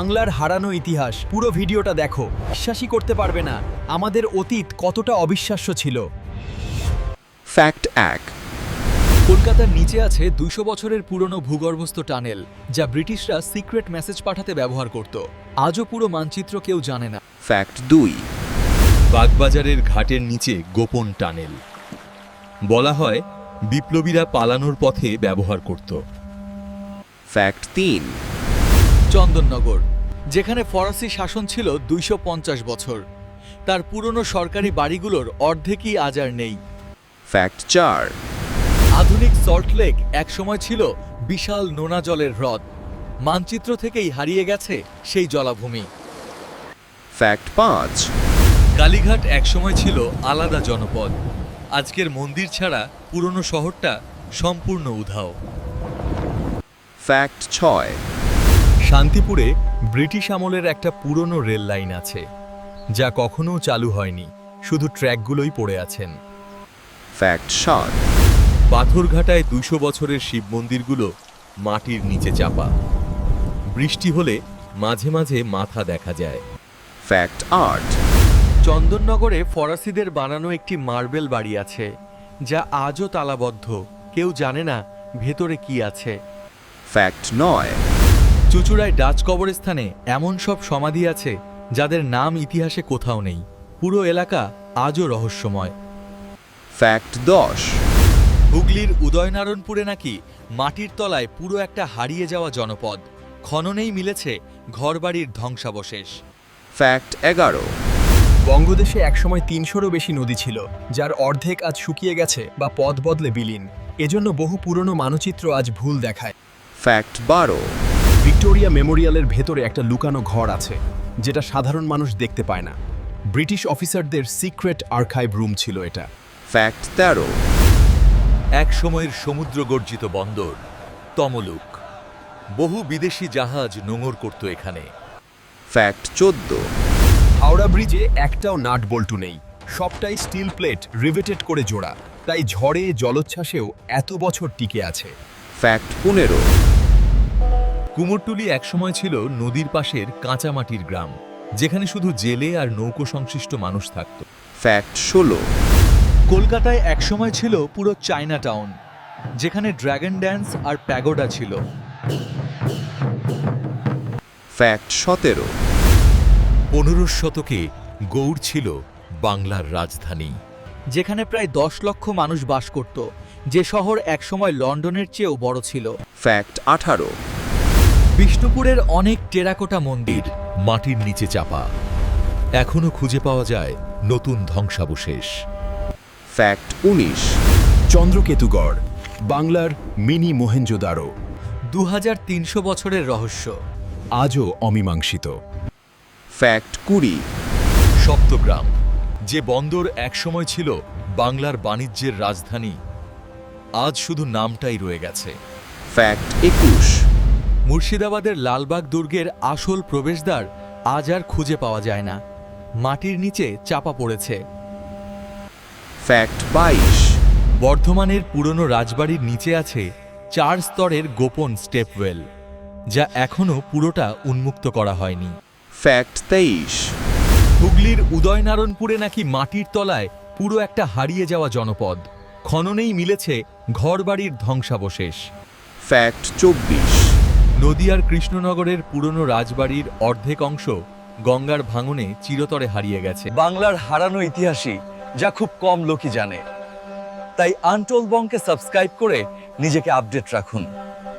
বাংলার হারানো ইতিহাস। পুরো ভিডিওটা দেখো। বিশ্বাসই করতে পারবে না আমাদের অতীত কতটা অবিশ্বাস্য ছিল। ফ্যাক্ট এক। কলকাতার নিচে আছে দুইশো বছরের পুরনো ভূগর্ভস্থ টানেল যা ব্রিটিশরা সিক্রেট মেসেজ পাঠাতে ব্যবহার করত। আজও পুরো মানচিত্র কেউ জানে না। ফ্যাক্ট দুই। বাগবাজারের ঘাটের নিচে গোপন টানেল। বলা হয় বিপ্লবীরা পালানোর পথে ব্যবহার করত। ফ্যাক্ট তিন। চন্দননগর যেখানে ফরাসি শাসন ছিল দুইশো পঞ্চাশ বছর। তার পুরনো সরকারি বাড়িগুলোর অর্ধেকই আজ আর নেই। ফ্যাক্ট চার। আধুনিক সল্টলেক একসময় ছিল বিশাল নোনা জলের হ্রদ। মানচিত্র থেকেই হারিয়ে গেছে সেই জলাভূমি। ফ্যাক্ট পাঁচ। কালীঘাট একসময় ছিল আলাদা জনপদ। আজকের মন্দির ছাড়া পুরনো শহরটা সম্পূর্ণ উধাও। ফ্যাক্ট ছয়। শান্তিপুরে ব্রিটিশ আমলের একটা পুরনো রেল লাইন আছে যা কখনো চালু হয়নি শুধু ট্র্যাকগুলোই পড়ে আছেন। ফ্যাক্ট পাথরঘাটায় দুশো বছরের শিব মন্দিরগুলো মাটির নিচে চাপা। বৃষ্টি হলে মাঝে মাঝে মাথা দেখা যায়। ফ্যাক্ট আট চন্দননগরে ফরাসিদের বানানো একটি মার্বেল বাড়ি আছে যা আজও তালাবদ্ধ। কেউ জানে না ভেতরে কি আছে। ফ্যাক্ট নয় চুচুড়ায় ডাচ কবরস্থানে এমন সব সমাধি আছে যাদের নাম ইতিহাসে কোথাও নেই। পুরো এলাকা আজও রহস্যময়। ফ্যাক্ট দশ। হুগলির উদয়নারায়ণপুরে নাকি মাটির তলায় পুরো একটা হারিয়ে যাওয়া জনপদ। খননেই মিলেছে ঘরবাড়ির ধ্বংসাবশেষ। ফ্যাক্ট এগারো। বঙ্গদেশে একসময় তিনশোরও বেশি নদী ছিল যার অর্ধেক আজ শুকিয়ে গেছে বা পথ বদলে বিলীন। এজন্য বহু পুরনো মানচিত্র আজ ভুল দেখায়। ফ্যাক্ট বারো। ভিক্টোরিয়া মেমোরিয়ালের ভেতরে একটা লুকানো ঘর আছে যেটা সাধারণ মানুষ দেখতে পায় না। ব্রিটিশ অফিসারদের সিক্রেট আর্কাইভ রুম ছিল এটা। ফ্যাক্ট তেরো। এক সময়ের সমুদ্র গর্জিত বন্দর তমলুক। বহু বিদেশি জাহাজ নোঙর করত এখানে। ফ্যাক্ট চোদ্দ। হাওড়া ব্রিজে একটাও নাট বল্টু নেই। সবটাই স্টিল প্লেট রিভেটেড করে জোড়া। তাই ঝড়ে জলোচ্ছ্বাসেও এত বছর টিকে আছে। ফ্যাক্ট পনেরো। কুমোরটুলি একসময় ছিল নদীর পাশের কাঁচামাটির গ্রাম যেখানে শুধু জেলে আর নৌকো সংশ্লিষ্ট মানুষ থাকত। ফ্যাক্ট ষোলো। কলকাতায় একসময় ছিল পুরো চায়না টাউন যেখানে ড্র্যাগন ড্যান্স আর প্যাগোডা ছিল। ফ্যাক্ট সতেরো। পনেরো শতকে গৌড় ছিল বাংলার রাজধানী যেখানে প্রায় দশ লক্ষ মানুষ বাস করত যে শহর একসময় লন্ডনের চেয়েও বড় ছিল। ফ্যাক্ট আঠারো। বিষ্ণুপুরের অনেক টেরাকোটা মন্দির মাটির নিচে চাপা। এখনও খুঁজে পাওয়া যায় নতুন ধ্বংসাবশেষ। ফ্যাক্ট উনিশ। চন্দ্রকেতুগড় বাংলার মিনি মোহেঞ্জোদারো। দু হাজার তিনশো বছরের রহস্য। আজও অমীমাংসিত। ফ্যাক্ট কুড়ি। সপ্তগ্রাম যে বন্দর একসময় ছিল বাংলার বাণিজ্যের রাজধানী আজ শুধু নামটাই রয়ে গেছে। ফ্যাক্ট একুশ। মুর্শিদাবাদের লালবাগ দুর্গের আসল প্রবেশদ্বার আজ আর খুঁজে পাওয়া যায় না। মাটির নিচে চাপা পড়েছে। ফ্যাক্ট বাইশ। বর্ধমানের পুরনো রাজবাড়ির নিচে আছে চার স্তরের গোপন স্টেপওয়েল যা এখনও পুরোটা উন্মুক্ত করা হয়নি। ফ্যাক্ট তেইশ। হুগলির উদয়নারায়ণপুরে নাকি মাটির তলায় পুরো একটা হারিয়ে যাওয়া জনপদ। খননেই মিলেছে ঘরবাড়ির ধ্বংসাবশেষ। ফ্যাক্ট চব্বিশ। নদিয়ার কৃষ্ণনগরের পুরনো রাজবাড়ির অর্ধেক অংশ গঙ্গার ভাঙনে চিরতরে হারিয়ে গেছে। বাংলার হারানো ইতিহাসই যা খুব কম লোকই জানে। তাই আনটোল বংকে সাবস্ক্রাইব করে নিজেকে আপডেট রাখুন।